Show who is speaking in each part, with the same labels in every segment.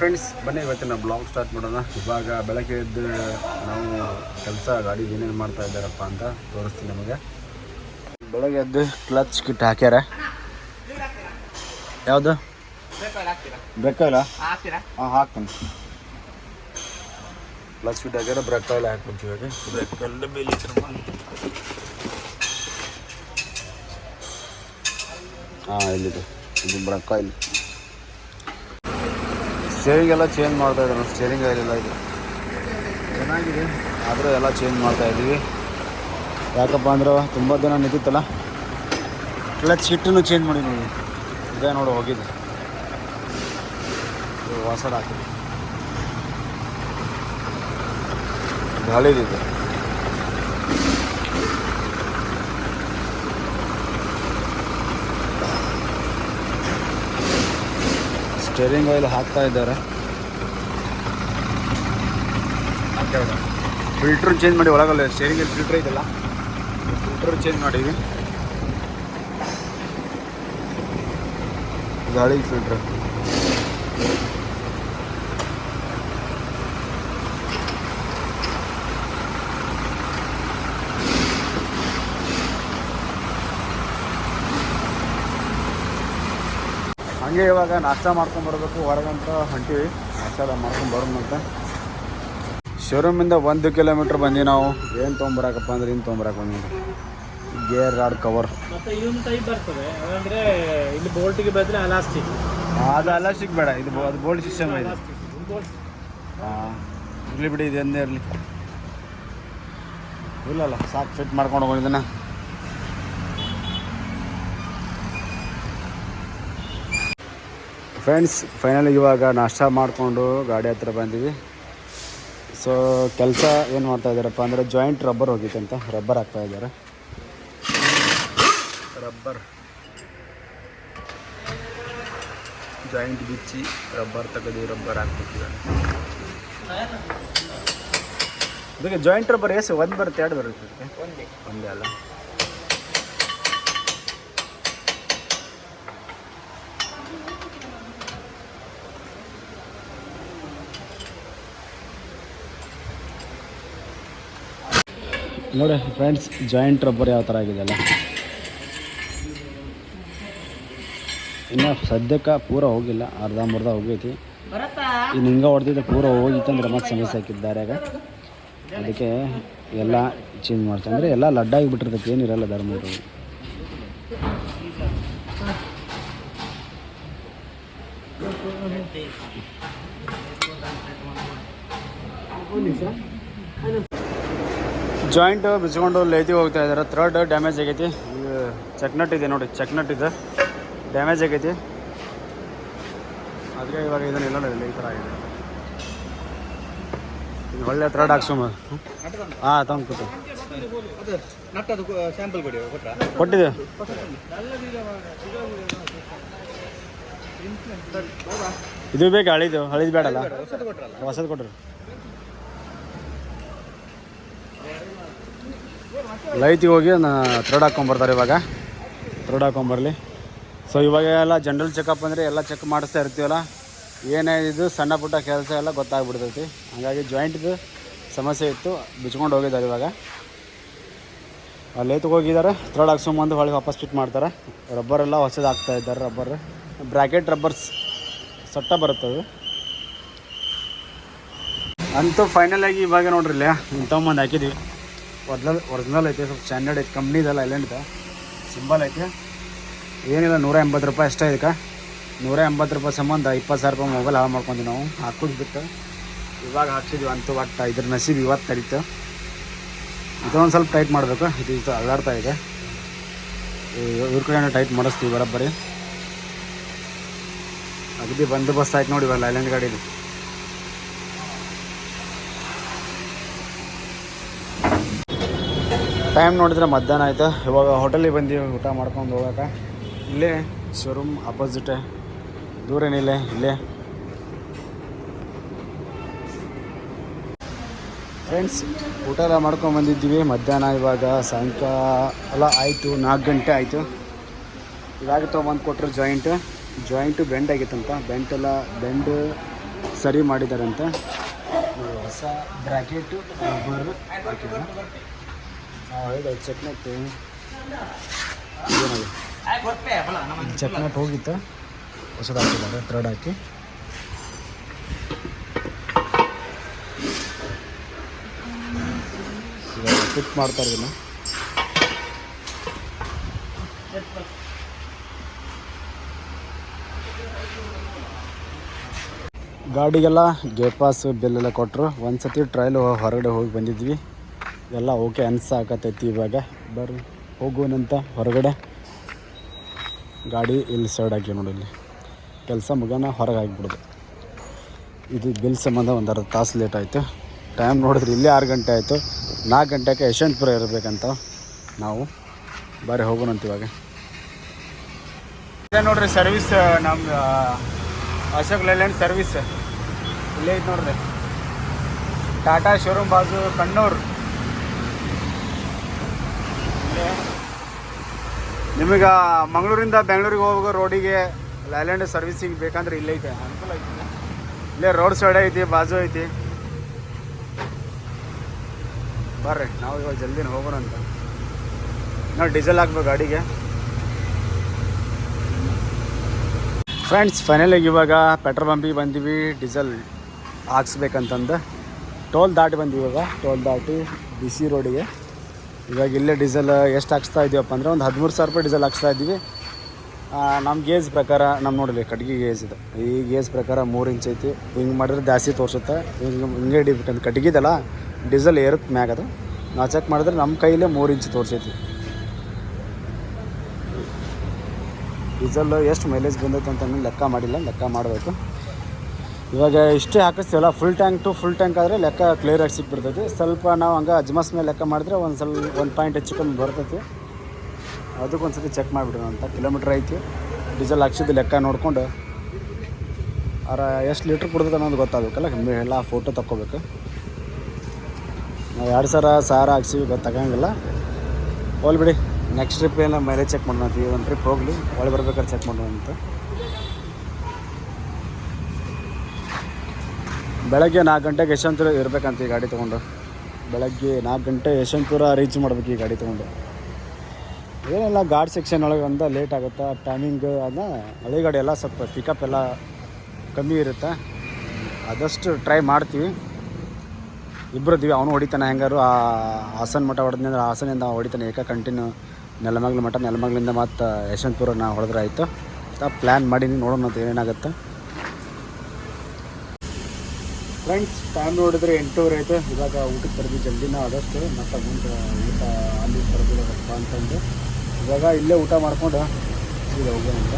Speaker 1: Friends ಬನ್ನಿ ಇವತ್ತಿನ blog start ಮಾಡೋಣ. ಇವಾಗ ಬೆಳಗ್ಗೆ ಎದ್ದು ನಾವು ಕೆಲಸ ಗಾಡಿ ಏನೇನು ಮಾಡ್ತಾ ಇದ್ದಾರಪ್ಪ ಅಂತ ತೋರಿಸ್ತೀನಿ ನಮಗೆ. ಬೆಳಗ್ಗೆ ಎದ್ದು ಕ್ಲಚ್ ಕಿಟ್ ಹಾಕ್ಯಾರ. ಯಾವುದು? ಬ್ರೇಕಲ್ಲ ಹಾಂ ಹಾಕ್ತೀನಿ. ಕ್ಲಚ್ ಕಿಟ್ ಹಾಕ್ಯಾರ ಬ್ರೇಕ್ ಆಯಿಲ್ ಹಾಕ್ಬಿಡ್ತೀವಿ ಬ್ರೇಕ್ ಮಾಡಿ. ಹಾಂ ಇಲ್ಲಿದೆ. ಇದು ಬ್ರೇಕ್ ಆಯಿಲ್ ಸ್ಟೇರಿಂಗ್ ಎಲ್ಲ ಚೇಂಜ್ ಮಾಡ್ತಾ ಇದ್ದಾರೆ ಸ್ಟೇರಿಂಗ್ ಆಯಿಲ್ ಇದು. ಚೆನ್ನಾಗಿದೆ. ಆದರೂ ಎಲ್ಲ ಚೇಂಜ್ ಮಾಡ್ತಾ ಇದ್ದೀವಿ. ಯಾಕಪ್ಪ ಅಂದ್ರೆ ತುಂಬ ದಿನ ನಿಂತಿತ್ತಲ್ಲ? ಕ್ಲಚ್ ಹಿಟ್ಟನ್ನು ಚೇಂಜ್ ಮಾಡಿ ನೋಡಿ. ಇದೇ ನೋಡಿ ಹೋಗಿದ್ದು ಹೊಸದಾಕಿದೆ ಗಾಳಿದಿದೆ ಸ್ಟೇರಿಂಗ್ ಆಯಿಲ್ ಹಾಕ್ತಾ ಇದ್ದಾರೆ. ಫಿಲ್ಟ್ರ್ ಚೇಂಜ್ ಮಾಡಿ ಒಳಗಲ್ಲ ಸ್ಟೇರಿಂಗ್ ಆಯಿಲ್ ಫಿಲ್ಟ್ರ್ ಇದೆಯಲ್ಲ ಫಿಲ್ಟ್ರ್ ಚೇಂಜ್ ಮಾಡೀವಿ ಗಾಳಿ ಫಿಲ್ಟ್ರ್ ಹಂಗೆ ಇವಾಗ ನಾಷ್ಟ ಮಾಡ್ಕೊಂಬರ್ಬೇಕು ಹೊರಗಂತ ಹೊಂಟಿವಿ. ನಾಷ್ಟ ಮಾಡ್ಕೊಂಡು ಬರೋಣ ಅಂತ. ಶೋರೂಮಿಂದ ಒಂದು ಕಿಲೋಮೀಟ್ರ್ ಬಂದು ನಾವು. ಏನು ತೊಗೊಂಬರಕಪ್ಪ ಅಂದ್ರೆ ಇನ್ನು ತೊಗೊಂಬರಕ್ಕೆ ಬಂದ್ವಿ. Gear rod cover.
Speaker 2: ಬರ್ತದೆ. ಇಲ್ಲಿ ಬೋಲ್ಟಿಗೆ ಬದಲು ಅಲಾಸ್ಟಿಕ್
Speaker 1: ಅದು ಅಲ್ಲ ಬೇಡ. ಇದು ಅದು ಬೋಲ್ಟ್ ಸಿಸ್ಟಮ್ ಇದೆ. ಹಾಂ ಇರಲಿ ಬಿಡಿ ಇದು ಎಂದೇ ಇರಲಿ. ಇಲ್ಲಲ್ಲ ಸಾಕು ಫಿಟ್ ಮಾಡ್ಕೊಂಡು ಹೋಗಿದ್ದಾನೆ ಫ್ರೆಂಡ್ಸ್ ಫೈನಲ್ ಇವಾಗ ನಾಷ್ಟ ಮಾಡಿಕೊಂಡು ಗಾಡಿ ಹತ್ರ ಬಂದೀವಿ. ಸೊ ಕೆಲಸ ಏನು ಮಾಡ್ತಾ ಇದ್ದಾರಪ್ಪ ಅಂದರೆ ಜಾಯಿಂಟ್ ರಬ್ಬರ್ ಹೋಗಿತ್ತು ಅಂತ. ರಬ್ಬರ್ ಹಾಕ್ತಾ ಇದ್ದಾರೆ. ರಬ್ಬರ್ ಜಾಯಿಂಟ್ ಬಿಚ್ಚಿ ರಬ್ಬರ್ ತೆಗೆದು ರಬ್ಬರ್ ಹಾಕ್ಬಿಟ್ಟಿದ್ದಾರೆ. ಅದಕ್ಕೆ ಜಾಯಿಂಟ್ ರಬ್ಬರ್ ಎಸ್ ಒಂದು ಬರುತ್ತೆ ಎರಡು ಬರುತ್ತೆ.
Speaker 2: ಒಂದೇ.
Speaker 1: ಒಂದೇ ಅಲ್ಲ? ನೋಡಿ ಫ್ರೆಂಡ್ಸ್ ಜಾಯಿಂಟ್ ರಬ್ಬರ್ ಯಾವ ಥರ ಆಗಿದೆ ಅಲ್ಲ. ಇನ್ನು ಸದ್ಯಕ್ಕೆ ಪೂರ ಹೋಗಿಲ್ಲ ಅರ್ಧ ಮುರ್ಧ ಹೋಗೈತಿ ಇನ್ನು ಹಿಂಗೆ ಹೊಡೆದಿದ್ದೆ ಪೂರ ಹೋಗಿತ್ತಂದ್ರೆ ಮತ್ತೆ ಸಮಸ್ಯೆ ಹಾಕಿದ್ದಾರೆ ಆಗ. ಅದಕ್ಕೆ ಎಲ್ಲ ಚೇಂಜ್ ಮಾಡ್ತಾರೆ ಅಂದರೆ ಎಲ್ಲ ಲಡ್ಡಾಗಿ ಬಿಟ್ಟಿರ್ತೈತೆ ಏನಿರಲ್ಲ ಧರ್ಮರು ಜಾಯಿಂಟ್ ಬಿಚ್ಕೊಂಡು ಲೇತಿ ಹೋಗ್ತಾ ಇದ್ದಾರೆ. ಥರ್ಡ್ ಡ್ಯಾಮೇಜ್ ಆಗೈತಿ. ಚೆಕ್ ನಟ್ ಇದೆ ನೋಡಿ ಚೆಕ್ ನಟ್ ಇದೆ. ಡ್ಯಾಮೇಜ್ ಆಗೈತಿ. ಅದಕ್ಕೆ ಇವಾಗ ಇದನ್ನೆಲ್ಲ ನೋಡಿ ಈ ಥರ ಆಗಿದೆ. ಒಳ್ಳೆ ಥರ್ಡ್ ಹಾಕ್ಸೋಮ ಹಾಂ, ತಂದು ಕೊಟ್ಟು. ಕೊಟ್ಟಿದೆ. ಇದು ಬೇಕು, ಹಳಿದು ಹಳಿದು ಬೇಡಲ್ಲ?
Speaker 2: ಹೊಸದು
Speaker 1: ಕೊಟ್ರಿ ಲೈತಿಗೆ ಹೋಗಿ ಥ್ರೆಡ್ ಹಾಕ್ಕೊಂಬರ್ತಾರೆ ಇವಾಗ. ಥ್ರೆಡ್ ಹಾಕ್ಕೊಂಬರ್ಲಿ ಸೊ ಇವಾಗ ಎಲ್ಲ ಜನರಲ್ ಚೆಕಪ್ ಅಂದರೆ ಎಲ್ಲ ಚೆಕ್ ಮಾಡಿಸ್ತಾ ಇರ್ತೀವಲ್ಲ, ಏನೇ ಇದು ಸಣ್ಣ ಪುಟ್ಟ ಕೆಲಸ ಎಲ್ಲ ಗೊತ್ತಾಗ್ಬಿಡ್ತೈತಿ. ಹಾಗಾಗಿ ಜಾಯಿಂಟ್ದು ಸಮಸ್ಯೆ ಇತ್ತು, ಬಿಚ್ಕೊಂಡು ಹೋಗಿದ್ದಾರೆ ಇವಾಗ. ಅಲ್ಲಿ ಹೋಗಿದ್ದಾರೆ ಥ್ರೆಡ್ ಹಾಕ್ಸೊಂಬಂದು ಹೊಳಿಗೆ ವಾಪಸ್ ಫಿಟ್ ಮಾಡ್ತಾರೆ. ರಬ್ಬರ್ ಎಲ್ಲ ಹೊಸದು ಹಾಕ್ತಾ ಇದ್ದಾರೆ ರಬ್ಬರ್ ಬ್ರ್ಯಾಕೆಟ್ ರಬ್ಬರ್ಸ್ ಸಟ್ಟ ಬರುತ್ತೆ ಅದು. ಅಂತೂ ಫೈನಲ್ ಆಗಿ ಇವಾಗ ನೋಡ್ರಿ ಇಲ್ಲಿ ಇಂಥವಂದು ಹಾಕಿದ್ವಿ. ಒರ್ಜಿನಲ್, ಒರಿಜಿನಲ್ ಐತೆ, ಸ್ವಲ್ಪ ಸ್ಟ್ಯಾಂಡರ್ಡ್ ಐತೆ ಕಂಪ್ನಿದಲ್ಲ ಐಲ್ಯಾಂಡ್ದ ಸಿಂಬಲ್ ಐತೆ. ಏನಿಲ್ಲ, ನೂರ ಎಂಬತ್ತು ರೂಪಾಯಿ ಅಷ್ಟೇ ಇದಕ್ಕೆ. ನೂರ ಎಂಬತ್ತು ರೂಪಾಯಿ ಸಂಬಂಧ ಇಪ್ಪತ್ತು ಸಾವಿರ ರೂಪಾಯಿ ಮೊಬೈಲ್ ಹಾಳು ಮಾಡ್ಕೊಂಡ್ವಿ ನಾವು. ಹಾಕೋದು ಬಿಟ್ಟು ಇವಾಗ ಹಾಕ್ಸಿದ್ವಿ ಅಂತೂ ಒಟ್ಟು ಇದ್ರ ನಸೀಬ್ ಇವತ್ತು ಕರೀತು. ಇದೊಂದು ಸ್ವಲ್ಪ ಟೈಟ್ ಮಾಡಬೇಕು. ಇದು ಇದು ಅಲ್ಲಾಡ್ತಾ ಇದೆ. ಇವ್- ಇವ್ರ ಕಡೆ ಟೈಟ್ ಮಾಡಿಸ್ತೀವಿ, ಬರೋಬ್ಬರಿ. ಅಗದಿ ಬಂದೋಬಸ್ತ್ ಆಯ್ತು ನೋಡಿ ಇವಾಗ ಐಲ್ಯಾಂಡ್ ಗಾಡಿದು ಟೈಮ್ ನೋಡಿದ್ರೆ ಮಧ್ಯಾಹ್ನ ಆಯಿತು? ಇವಾಗ ಹೋಟೆಲಿಗೆ ಬಂದೀವಿ ಊಟ ಮಾಡ್ಕೊಂಡು ಹೋಗೋಕೆ ಇಲ್ಲೇ ಶೋರೂಮ್ ಅಪೋಸಿಟೇ. ದೂರ ಏನಿಲ್ಲ, ಇಲ್ಲೇ. ಫ್ರೆಂಡ್ಸ್ ಊಟ ಎಲ್ಲ ಮಾಡ್ಕೊಂಡು ಬಂದಿದ್ದೀವಿ. ಮಧ್ಯಾಹ್ನ ಇವಾಗ ಸಾಯಂಕಾಲ ಆಯಿತು, ನಾಲ್ಕು ಗಂಟೆ ಆಯಿತು. ಇವಾಗ ತೊಗೊಂಬಂದು ಕೊಟ್ಟರು ಜಾಯಿಂಟ್ ಜಾಯಿಂಟು ಬೆಂಡ್ ಆಗಿತ್ತಂತ. ಬೆಂಟ್ ಎಲ್ಲ ಬೆಂಡ್ ಸರಿ ಮಾಡಿದಾರಂತೆ. ಹೊಸ ಬ್ರ್ಯಾಕೆಟು ರಬ್ಬರ್ ಹೇಳಿದ ಚೆಕ್ನೆಟ್ ಚೆಕ್ನೆಟ್ ಹೋಗಿತ್ತು. ಹೊಸದು ಹಾಕಿದ್ದಾರೆ ಥ್ರೆಡ್ ಹಾಕಿ. ಫಿಟ್ ಮಾಡ್ತಾ ಇದ್ದೀನಿ ಗಾಡಿಗೆಲ್ಲ ಗೇಟ್ ಪಾಸ್ ಬಿಲ್ ಎಲ್ಲ ಕೊಟ್ಟರು ಒಂದು ಸತಿ ಟ್ರಯಲ್ ಹೊರಗಡೆ ಹೋಗಿ ಬಂದಿದ್ವಿ. ಎಲ್ಲ ಓಕೆ ಅನ್ಸಾಕತ್ತೈತಿ ಇವಾಗ. ಬರ್ರಿ, ಹೋಗುವನಂತ ಹೊರಗಡೆ. ಗಾಡಿ ಇಲ್ಲಿ ಸೈಡ್ ಹಾಕಿ ನೋಡಿ ಇಲ್ಲಿ. ಕೆಲಸ ಮುಗಿಯೋಣ ಹೊರಗೆ ಹಾಕಿಬಿಡೋದು ಇದು ಬಿಲ್ ಸಂಬಂಧ ಒಂದು ಅರ್ಧ ತಾಸು ಲೇಟ್ ಆಯಿತು. ಟೈಮ್ ನೋಡಿದ್ರೆ ಇಲ್ಲೇ ಆರು ಗಂಟೆ ಆಯಿತು. ನಾಲ್ಕು ಗಂಟೆಗೆ ಯಶವಂತಪುರ ಇರಬೇಕಂತ ನಾವು. ಬಾರಿ ಹೋಗೋಣಂತ ಇವಾಗ. ಇದೆ ನೋಡ್ರಿ ಸರ್ವಿಸ್ ನಮ್ಮ ಅಶೋಕ್ ಲೈಲ್ಯಾಂಡ್ ಸರ್ವಿಸ್ ಇಲ್ಲೇ ಐತೆ ನೋಡ್ರಿ. ಟಾಟಾ ಶೋರೂಮ್ ಬಾಜು ಕಣ್ಣೂರು. ನಿಮಗೆ ಮಂಗಳೂರಿಂದ ಬೆಂಗಳೂರಿಗೆ ಹೋಗೋ ರೋಡಿಗೆ ಲೈಲ್ಯಾಂಡ್ ಸರ್ವಿಸಿಂಗ್ ಬೇಕಂದ್ರೆ ಇಲ್ಲೇ ಐತೆ. ಅನುಕೂಲ ಐತಿ ಇಲ್ಲೇ ರೋಡ್ ಸೈಡ್ ಐತಿ, ಬಾಜು ಐತಿ. ಬರ್ರಿ, ನಾವು ಇವಾಗ ಜಲ್ದಿನ ಹೋಗೋಣ ಅಂತ. ನಾವು ಡೀಸೆಲ್ ಹಾಕ್ಬೇಕು ಗಾಡಿಗೆ. ಫ್ರೆಂಡ್ಸ್ ಫೈನಲಾಗಿ ಇವಾಗ ಪೆಟ್ರೋಲ್ ಪಂಪಿಗೆ ಬಂದೀವಿ, ಡೀಸೆಲ್ ಹಾಕ್ಸ್ಬೇಕಂತಂದು. ಟೋಲ್ ದಾಟಿ ಬಂದೀವಿ ಇವಾಗ. ಟೋಲ್ ದಾಟಿ ಬಿ ಸಿ ರೋಡಿಗೆ. ಇವಾಗ ಇಲ್ಲೇ ಡೀಸೆಲ್ ಎಷ್ಟು ಹಾಕ್ಸ್ತಾ ಇದೀವಪ್ಪ ಅಂದರೆ ಒಂದು ಹದಿಮೂರು ಸಾವಿರ ರೂಪಾಯಿ ಡೀಸೆಲ್ ಹಾಕ್ಸ್ತಾ ಇದ್ದೀವಿ ನಮ್ಮ ಗೇಜ್ ಪ್ರಕಾರ ನಮ್ಮ ನೋಡಲಿ ಕಟ್ಗೆ ಗೇಜ್ ಇದೆ. ಈ ಗೇಜ್ ಪ್ರಕಾರ ಮೂರು ಇಂಚ್ ಐತಿ. ಹಿಂಗೆ ಮಾಡಿದ್ರೆ ಜಾಸ್ತಿ ತೋರಿಸುತ್ತೆ. ಹಿಂಗೆ ಹಿಂಗೆ ಹಿಡಿಬೇಕಂತ ಕಟ್ಗಿದಲ್ಲ ಡೀಸೆಲ್ ಏರುತ್ತೆ ಮ್ಯಾಗ ಅದು. ನಾವು ಚೆಕ್ ಮಾಡಿದ್ರೆ ನಮ್ಮ ಕೈಲೇ ಮೂರು ಇಂಚ್ ತೋರಿಸೈತಿ. ಡೀಸೆಲ್ ಎಷ್ಟು ಮೈಲೇಜ್ ಬಂದೈತೆ ಅಂತ ಇನ್ನೂ ಲೆಕ್ಕ ಮಾಡಿಲ್ಲ. ಲೆಕ್ಕ ಮಾಡಬೇಕು. ಇವಾಗ ಇಷ್ಟೇ ಹಾಕಿಸ್ತೀವಲ್ಲ full tank to full tank ಆದರೆ ಲೆಕ್ಕ ಕ್ಲಿಯರಾಗಿ ಸಿಕ್ಬಿಡ್ತೈತಿ ಸ್ವಲ್ಪ ನಾವು ಹಂಗೆ ಅಜ್ಮಸ್ ಮೇಲೆ ಲೆಕ್ಕ ಮಾಡಿದ್ರೆ ಒಂದು ಸ್ವಲ್ಪ, ಒಂದು ಪಾಯಿಂಟ್ ಹೆಚ್ಚು ಕಮ್ಮಿ ಬರ್ತೈತಿ. ಅದಕ್ಕೊಂದು ಸತಿ ಚೆಕ್ ಮಾಡಿಬಿಡೋಣ ಅಂತ ಕಿಲೋಮೀಟ್ರ್ ಐತಿ. ಡೀಸೆಲ್ ಹಾಕ್ಸಿದ್ದು ಲೆಕ್ಕ ನೋಡ್ಕೊಂಡು. ಅರ ಎಷ್ಟು ಲೀಟ್ರ್ ಕೊಡ್ತೈತೆ ಅನ್ನೋದು ಗೊತ್ತಾಗಬೇಕಲ್ಲ ಎಲ್ಲ ಫೋಟೋ ತಕ್ಕೋಬೇಕು. ನಾವು ಎರಡು ಸಾವಿರ ಸಾವಿರ ಹಾಕ್ಸಿವಿ ಗೊತ್ತಾಗಂಗಿಲ್ಲ ಹೋಲ್ ಬಿಡಿ ನೆಕ್ಸ್ಟ್ ಟ್ರಿಪ್ ಏನೋ ಮೈಲೇಜ್ ಚೆಕ್ ಮಾಡೋಣ ಒಂದು ಟ್ರಿಪ್ ಹೋಗಲಿ. ಒಳಗೆ ಬರ್ಬೇಕಾದ್ರೆ ಚೆಕ್ ಮಾಡೋಣ ಅಂತ. ಬೆಳಗ್ಗೆ ನಾಲ್ಕು ಗಂಟೆಗೆ ಯಶವಂತಪುರ ಇರಬೇಕಂತ ಈ ಗಾಡಿ ತೊಗೊಂಡು. ಬೆಳಗ್ಗೆ ನಾಲ್ಕು ಗಂಟೆ ಯಶವಂತಪುರ ರೀಚ್ ಮಾಡ್ಬೇಕು ಈ ಗಾಡಿ ತೊಗೊಂಡು. ಏನೆಲ್ಲ ಗಾಡ್ ಸೆಕ್ಷನ್ ಒಳಗೆ ಒಂದು ಲೇಟ್ ಆಗುತ್ತೆ ಟೈಮಿಂಗ್ ಅದನ್ನ ಹಳೆ ಗಾಡಿ ಎಲ್ಲ ಸ್ವಲ್ಪ ಪಿಕಪ್ ಎಲ್ಲ ಕಮ್ಮಿ ಇರುತ್ತೆ. ಆದಷ್ಟು ಟ್ರೈ ಮಾಡ್ತೀವಿ. ಇಬ್ಬರು ಇದ್ದೀವಿ ಅವನು ಹೊಡಿತಾನೆ ಹೆಂಗಾರು ಆ ಹಾಸನ ಮಠ ಹೊಡೆದ್ನಿ ಅಂದ್ರೆ ಹಾಸನಿಂದ ಹೊಡಿತಾನೆ, ಏಕ ಕಂಟಿನ್ಯೂ ನೆಲಮಗ್ಲ ಮಠ, ನೆಲಮಗ್ಲಿಂದ ಮತ್ತು ಯಶವಂತಪುರ ನಾ ಹೊಡೆದ್ರೆ ಆಯಿತು. ಪ್ಲ್ಯಾನ್ ಮಾಡೀನಿ, ನೋಡೋಣ ಏನೇನಾಗುತ್ತೆ. ಫ್ರೆಂಡ್ಸ್ ಟೈಮ್ ನೋಡಿದ್ರೆ ಎಂಟೂವರೆ ಆಯಿತು ಇವಾಗ ಊಟಕ್ಕೆ ಬರ್ದು ಜಲ್ದಿನ ಆದಷ್ಟು ಮತ್ತೆ ಮುಂದೆ ಊಟ ಅಲ್ಲಿ ಬರ್ಬಿಡಬೇಕಪ್ಪ ಅಂತಂದು. ಇವಾಗ ಇಲ್ಲೇ ಊಟ ಮಾಡ್ಕೊಂಡು ಈಗ ಹೋಗೋಣ ಅಂತ.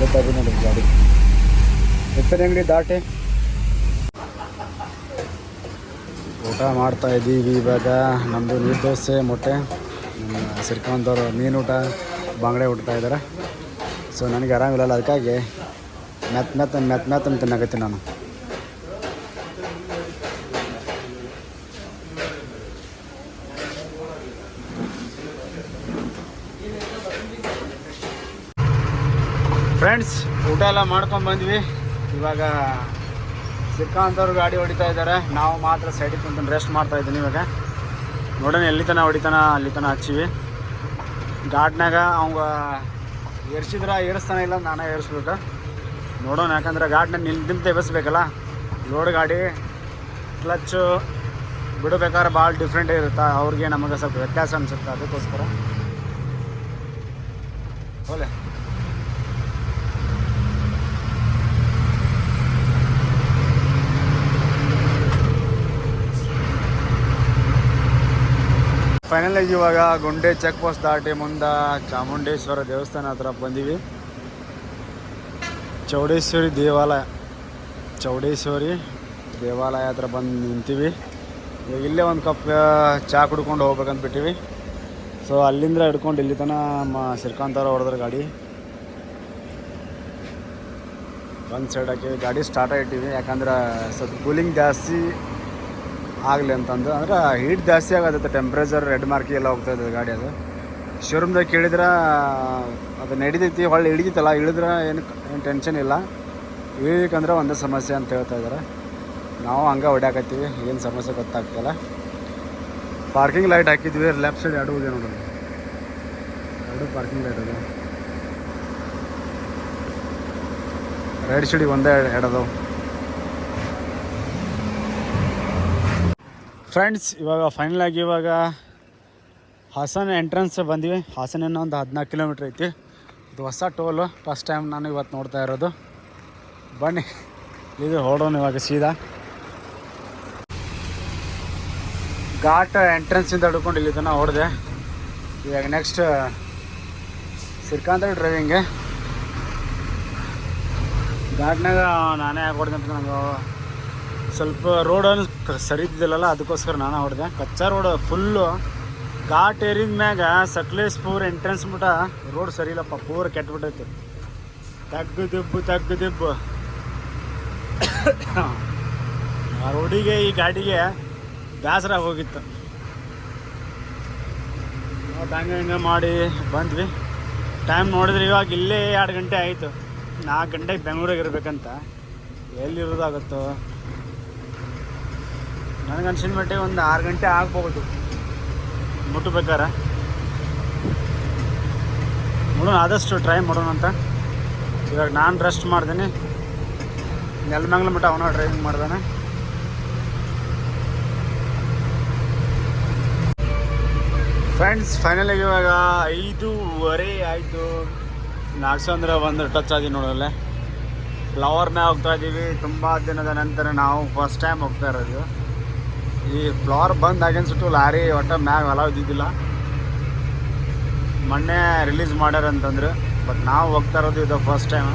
Speaker 1: ಗೊತ್ತಾಗಿ ನೋಡಿ ಗಾಡಿ. ಎತ್ತನೆ ಅಂಗಡಿ ದಾಟಿ? ಊಟ ಮಾಡ್ತಾ ಇದ್ದೀವಿ ಇವಾಗ. ನಮ್ಮದು ನೀರು ದೋಸೆ, ಮೊಟ್ಟೆ. ಸಿರ್ಕೊಂಡವರು ಮೀನು ಊಟ, ಬಾಂಗ್ಡೆ ಊಟ ಇದ್ದಾರೆ ಸೊ ನನಗೆ ಆರಾಮಿಲ್ಲ ಅದಕ್ಕಾಗಿ ಮೆತ್ ಮೆತ್ತ ಮೆತ್ ಮೆತ್ತನ್ನು ತಿನ್ನಾಕತ್ತೀನಿ ನಾನು. ಫ್ರೆಂಡ್ಸ್ ಊಟ ಎಲ್ಲ ಮಾಡ್ಕೊಂಡು ಬಂದ್ವಿ. ಇವಾಗ ಸಿಕ್ಕಾಂತವ್ರು ಗಾಡಿ ಹೊಡಿತಾ ಇದ್ದಾರೆ. ನಾವು ಮಾತ್ರ ಸೈಡಿಗೆ ಕುಂತು ರೆಸ್ಟ್ ಮಾಡ್ತಾ ಇದ್ದೀನಿ ಇವಾಗ. ನೋಡೋಣ ಎಲ್ಲಿ ತನಕ ಹೊಡಿತಾನ, ಅಲ್ಲಿ ತನಕ ಹಚ್ಚಿವಿ. ಘಾಟ್ನಾಗ ಅವಂಗ ಏರ್ಸಿದ್ರೆ, ಏರಿಸ್ತಾನೆ ಇಲ್ಲ ನಾನೇ ಏರಿಸ್ಬೇಕು. ನೋಡೋಣ, ಯಾಕಂದ್ರೆ ಘಾಟ್ನಾಗ ನಿಲ್ ನಿಂತು ಎಬ್ಬಿಸ್ಬೇಕಲ್ಲ ಲೋಡ್ ಗಾಡಿ ಕ್ಲಚ್ಚು ಬಿಡಬೇಕಾದ್ರೆ ಭಾಳ ಡಿಫ್ರೆಂಟ್ ಇರುತ್ತೆ? ಅವ್ರಿಗೆ ನಮಗೆ ಸ್ವಲ್ಪ ವ್ಯತ್ಯಾಸ ಅನಿಸುತ್ತೆ ಅದಕ್ಕೋಸ್ಕರ? ಹೋಲೆ. ಫೈನಲ್ ಆಗಿ ಇವಾಗ ಗುಂಡೆ ಚೆಕ್ ಪೋಸ್ಟ್ ದಾಟಿ ಮುಂದೆ ಚಾಮುಂಡೇಶ್ವರ ದೇವಸ್ಥಾನ ಹತ್ರ ಬಂದೀವಿ. ಚೌಡೇಶ್ವರಿ ದೇವಾಲಯ ಚೌಡೇಶ್ವರಿ ದೇವಾಲಯ ಹತ್ರ ಬಂದು ನಿಂತೀವಿ. ಇವಾಗ ಇಲ್ಲೇ ಒಂದು ಕಪ್ ಚಹಾ ಕುಡ್ಕೊಂಡು ಹೋಗ್ಬೇಕಂತ ಬಿಟ್ಟಿವಿ. ಸೊ ಅಲ್ಲಿಂದ ಹಿಡ್ಕೊಂಡು ಇಲ್ಲಿ ತನಕ ಮ ಶ್ರೀಕಾಂತವ್ರ ಹೊಡೆದ್ರೆ ಗಾಡಿ. ಒಂದು ಸೈಡ್ ಹಾಕಿ ಗಾಡಿ ಸ್ಟಾರ್ಟ್ ಆಗಿಟ್ಟಿವಿ. ಯಾಕಂದ್ರೆ ಸ್ವಲ್ಪ ಕೂಲಿಂಗ್ ಜಾಸ್ತಿ ಆಗಲಿ ಅಂತಂದು. ಅಂದ್ರೆ ಹೀಟ್ ಜಾಸ್ತಿ ಆಗತ್ತೆ ಟೆಂಪ್ರೇಚರ್ ರೆಡ್ ಮಾರ್ಕಿ ಎಲ್ಲ ಹೋಗ್ತಾ ಗಾಡಿ ಅದು. ಶೋರೂಮ್ದಾಗ ಕೇಳಿದ್ರೆ, ಅದು ನಡೀತೈತಿ, ಹೊಳ್ಳಿ ಹಿಡಿದಿತ್ತಲ್ಲ, ಇಳಿದ್ರೆ ಏನು ಏನು ಟೆನ್ಷನ್ ಇಲ್ಲ. ಇಳಿಬೇಕಂದ್ರೆ ಒಂದೇ ಸಮಸ್ಯೆ ಅಂತ ಹೇಳ್ತಾ ಇದ್ದಾರೆ ನಾವು ಹಂಗೆ ಹೊಡ್ಯಾಕತ್ತೀವಿ, ಏನು ಸಮಸ್ಯೆ ಗೊತ್ತಾಗ್ತಿಲ್ಲ. ಪಾರ್ಕಿಂಗ್ ಲೈಟ್ ಹಾಕಿದ್ವಿ ಲೆಫ್ಟ್ ಸೈಡ್ ಎರಡು ಇದೆ ನೋಡೋದು ಎರಡು ಪಾರ್ಕಿಂಗ್ ಲೈಟ್ ಇದೆ ರೈಟ್ ಸೈಡಿಗೆ ಒಂದೇ ಎಡದವು ಫ್ರೆಂಡ್ಸ್ ಇವಾಗ ಫೈನಲ್ ಆಗಿ ಇವಾಗ ಹಾಸನ ಎಂಟ್ರೆನ್ಸ್ ಬಂದಿವಿ. ಹಾಸನಿಂದ ಒಂದು ಹದಿನಾಲ್ಕು ಕಿಲೋಮೀಟ್ರ್ ಐತಿ. ಇದು ಹೊಸ ಟೋಲು ಫಸ್ಟ್ ಟೈಮ್ ನಾನು ಇವತ್ತು ನೋಡ್ತಾ ಇರೋದು. ಬನ್ನಿ. ಇದು ಹೊಡೋಣ ಇವಾಗ ಸೀದಾ. ಘಾಟ್ ಎಂಟ್ರೆನ್ಸಿಂದ ಹಿಡ್ಕೊಂಡು ಇಲ್ಲಿ ಇದನ್ನು ಹೊಡೆದೆ ಇವಾಗ ನೆಕ್ಸ್ಟ್ ಸಿರ್ಕಾಂತ ಡ್ರೈವಿಂಗೆ ಘಾಟ್ನಾಗ ನಾನೇ ಹೊಡೆದೆ ಅಂತ ನನಗೆ ಸ್ವಲ್ಪ ರೋಡನ್ನು ಸರಿ ಇದ್ದಿಲ್ಲಲ್ಲ, ಅದಕ್ಕೋಸ್ಕರ ನಾನು ಹೊಡೆದೆ. ಕಚ್ಚಾ ರೋಡ್ ಫುಲ್ಲು ಘಾಟ್ ಏರಿದ ಮ್ಯಾಗ ಸಕಲೇಶ್ಪುರ್ ಎಂಟ್ರೆನ್ಸ್ ಮಟ ರೋಡ್ ಸರಿ ಇಲ್ಲಪ್ಪ, ಪೂರ ಕೆಟ್ಬಿಟ್ಟೈತಿ. ತಗ್ಗು ದಿಬ್ಬು ತಗ್ಗು ದಿಬ್ಬು. ಆ ರೋಡಿಗೆ ಈ ಗಾಡಿಗೆ ಬೇಸರ ಹೋಗಿತ್ತು. ಹಂಗ ಹಂಗೆ ಹಿಂಗೆ ಮಾಡಿ ಬಂದ್ವಿ. ಟೈಮ್ ನೋಡಿದ್ರೆ ಇವಾಗ ಇಲ್ಲೇ ಎರಡು ಗಂಟೆ ಆಯಿತು. ನಾಲ್ಕು ಗಂಟೆಗೆ ಬೆಂಗಳೂರಿಗೆ ಇರಬೇಕಂತ. ಎಲ್ಲಿರೋದಾಗುತ್ತೋ ನನಗೆ ಅನ್ಸಿದ ಮಟ್ಟಿಗೆ ಒಂದು ಆರು ಗಂಟೆ ಆಗ್ಬೋದು. ಮುಟ್ಟಬೇಕಾರೆ ನೋಡೋಣ, ಆದಷ್ಟು ಟ್ರೈ ಮಾಡೋಣ ಅಂತ. ಇವಾಗ ನಾನು ರೆಸ್ಟ್ ಮಾಡ್ತೀನಿ ನೆಲಮಂಗ್ಲ ಮಟ್ಟ ಅವನ ಡ್ರೈವಿಂಗ್ ಮಾಡ್ದಾನೆ. ಫ್ರೆಂಡ್ಸ್ ಫೈನಲಾಗಿ ಇವಾಗ ಐದೂವರೆ ಆಯಿತು. ನಾಲ್ಕು ಅಂದ್ರೆ ಒಂದು ಟಚ್ ಆದಿ ನೋಡಲ್ಲ ಫ್ಲವರ್ ಮ್ಯಾಗ ಹೋಗ್ತಾ ಇದ್ದೀವಿ ತುಂಬ ದಿನದ ನಂತರ ನಾವು ಫಸ್ಟ್ ಟೈಮ್ ಹೋಗ್ತಾ ಇರೋದು. ಈ ಫ್ಲೋರ್ ಬಂದ್ ಆಗಿನ್ಸ್ಬಿಟ್ಟು ಲಾರಿ ಒಟ್ಟ ಮ್ಯಾಗ ಹೊಲ ಇದ್ದಿದ್ದಿಲ್ಲ ಮೊನ್ನೆ ರಿಲೀಸ್ ಮಾಡ್ಯಾರ ಅಂತಂದ್ರು, ಬಟ್ ನಾವು ಹೋಗ್ತಾ ಇರೋದು ಇದು ಫಸ್ಟ್ ಟೈಮ್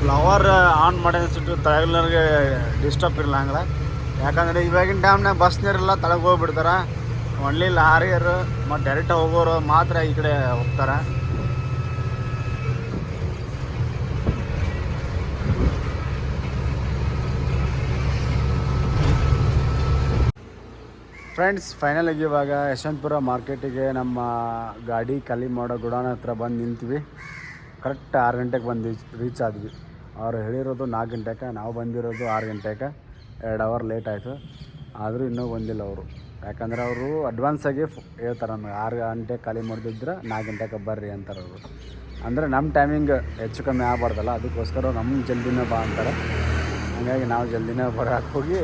Speaker 1: ಫ್ಲವರ್ ಆನ್ ಮಾಡಿ ಅನ್ಸುಟ್ಟು ತಳಗ್ನವ್ರಿಗೆ ಡಿಸ್ಟರ್ಬ್ ಇರಲ್ಲ ಹಂಗಲ್ಲ ಯಾಕಂದರೆ ಇವಾಗಿನ ಟೈಮ್ನಾಗ ಬಸ್ನವರೆಲ್ಲ ತಳಗೆ ಹೋಗ್ಬಿಡ್ತಾರೆ. ಒನ್ಲಿ ಲಾರಿಯರು, ಮತ್ತು ಡೈರೆಕ್ಟ್ ಹೋಗೋರು ಮಾತ್ರ ಈ ಕಡೆ ಹೋಗ್ತಾರೆ. ಫ್ರೆಂಡ್ಸ್ ಫೈನಲಾಗಿ ಇವಾಗ ಯಶವಂತಪುರ ಮಾರ್ಕೆಟಿಗೆ ನಮ್ಮ ಗಾಡಿ ಖಾಲಿ ಮಾಡೋ ಗುಡಾನ ಹತ್ರ ಬಂದು ನಿಂತೀವಿ. ಕರೆಕ್ಟ್ ಆರು ಗಂಟೆಗೆ ಬಂದು ರೀಚ್ ಆದ್ವಿ. ಅವ್ರು ಹೇಳಿರೋದು ನಾಲ್ಕು ಗಂಟೆಗೆ ನಾವು ಬಂದಿರೋದು ಆರು ಗಂಟೆಗೆ ಎರಡು ಅವರ್ ಲೇಟ್ ಆಯಿತು. ಆದರೂ ಇನ್ನೂ ಬಂದಿಲ್ಲ ಅವರು. ಯಾಕಂದ್ರೆ ಅವರು ಅಡ್ವಾನ್ಸಾಗಿ ಹೇಳ್ತಾರೆ ನಮಗೆ, ಆರು ಗಂಟೆ ಖಾಲಿ ಮಾಡಿದ್ರೆ ನಾಲ್ಕು ಗಂಟೆಗೆ ಬರ್ರಿ ಅಂತಾರೆ ಅವರು. ಅಂದರೆ ನಮ್ಮ ಟೈಮಿಂಗ್ ಹೆಚ್ಚು ಕಮ್ಮಿ ಆಗಬಾರ್ದಲ್ಲ, ಅದಕ್ಕೋಸ್ಕರ ನಮ್ಮ ಜಲ್ದಿನೇ ಬಾ ಅಂತಾರೆ. ಹಾಗಾಗಿ ನಾವು ಜಲ್ದಿನೇ ಬರೋಕೆ ಹೋಗಿ,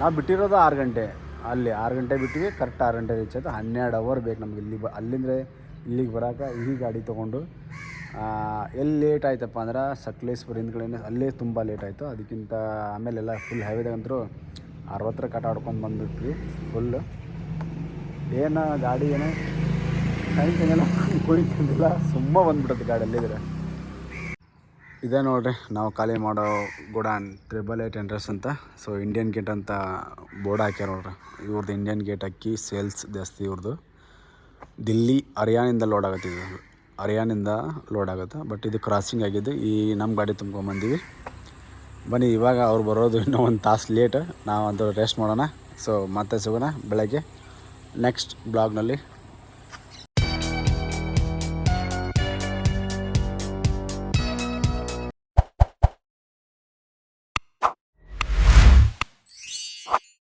Speaker 1: ನಾವು ಬಿಟ್ಟಿರೋದು ಆರು ಗಂಟೆ. ಅಲ್ಲಿ ಆರು ಗಂಟೆ ಬಿಟ್ಟಿವಿ ಕರೆಕ್ಟ್ ಆರು ಗಂಟೆ ರೀಚ್ ಆಯಿತು ಹನ್ನೆರಡು ಅವರ್ ಬೇಕು ನಮ್ಗೆ ಇಲ್ಲಿ ಬ ಅಲ್ಲಿಂದ ಇಲ್ಲಿಗೆ ಬರೋಕೆ, ಈ ಗಾಡಿ ತೊಗೊಂಡು. ಎಲ್ಲಿ ಲೇಟ್ ಆಯ್ತಪ್ಪ ಅಂದ್ರೆ ಸಕಲೇಶ್ಪುರ ಹಿಂದ್ಗಡೆ ಅಲ್ಲೇ ತುಂಬ ಲೇಟ್ ಆಯಿತು. ಅದಕ್ಕಿಂತ ಆಮೇಲೆಲ್ಲ ಫುಲ್ ಹೈವೇದಾಗಂತರೂ ಅರವತ್ತರ ಕಟ ಆಡ್ಕೊಂಡು ಬಂದುಬಿಟ್ವಿ ಫುಲ್ಲು ಏನು ಗಾಡಿ ಏನೋ? ಟೈಮ್ ಏನೋ ಕುಳಿತಿದ್ದಿಲ್ಲ ಸುಮ್ಮ ಬಂದ್ಬಿಡುತ್ತೆ ಗಾಡಿ ಅಲ್ಲಿದ್ರೆ. ಇದೇ ನೋಡ್ರಿ, ನಾವು ಖಾಲಿ ಮಾಡೋ ಗುಡಾನ್ ಟ್ರಿಬಲ್ ಏಟ್ ಎಂಟ್ರೆಸ್ ಅಂತ, ಸೊ ಇಂಡಿಯನ್ ಗೇಟ್ ಅಂತ ಬೋರ್ಡ್ ಹಾಕ್ಯಾರ ನೋಡ್ರಿ. ಇವ್ರದ್ದು ಇಂಡಿಯನ್ ಗೇಟ್ ಅಕ್ಕಿ ಸೇಲ್ಸ್ ಜಾಸ್ತಿ ಇವ್ರದ್ದು ದಿಲ್ಲಿ ಹರಿಯಾಣಿಂದ ಲೋಡ್ ಆಗುತ್ತೆ ಇದು. ಹರಿಯಾಣಿಂದ ಲೋಡ್ ಆಗುತ್ತೆ ಬಟ್ ಇದು ಕ್ರಾಸಿಂಗ್ ಆಗಿದ್ದು ಈ ನಮ್ಮ ಗಾಡಿ ತುಂಬ್ಕೊಂಬಂದೀವಿ ಬನ್ನಿ, ಇವಾಗ ಅವ್ರು ಬರೋದು ಇನ್ನೂ ಒಂದು ತಾಸು ಲೇಟ್ ನಾವು ಅಂತ ರೆಸ್ಟ್ ಮಾಡೋಣ. ಸೊ ಮತ್ತೆ ಸಿಗೋಣ ಬೆಳಗ್ಗೆ. ನೆಕ್ಸ್ಟ್ ಬ್ಲಾಗ್ನಲ್ಲಿ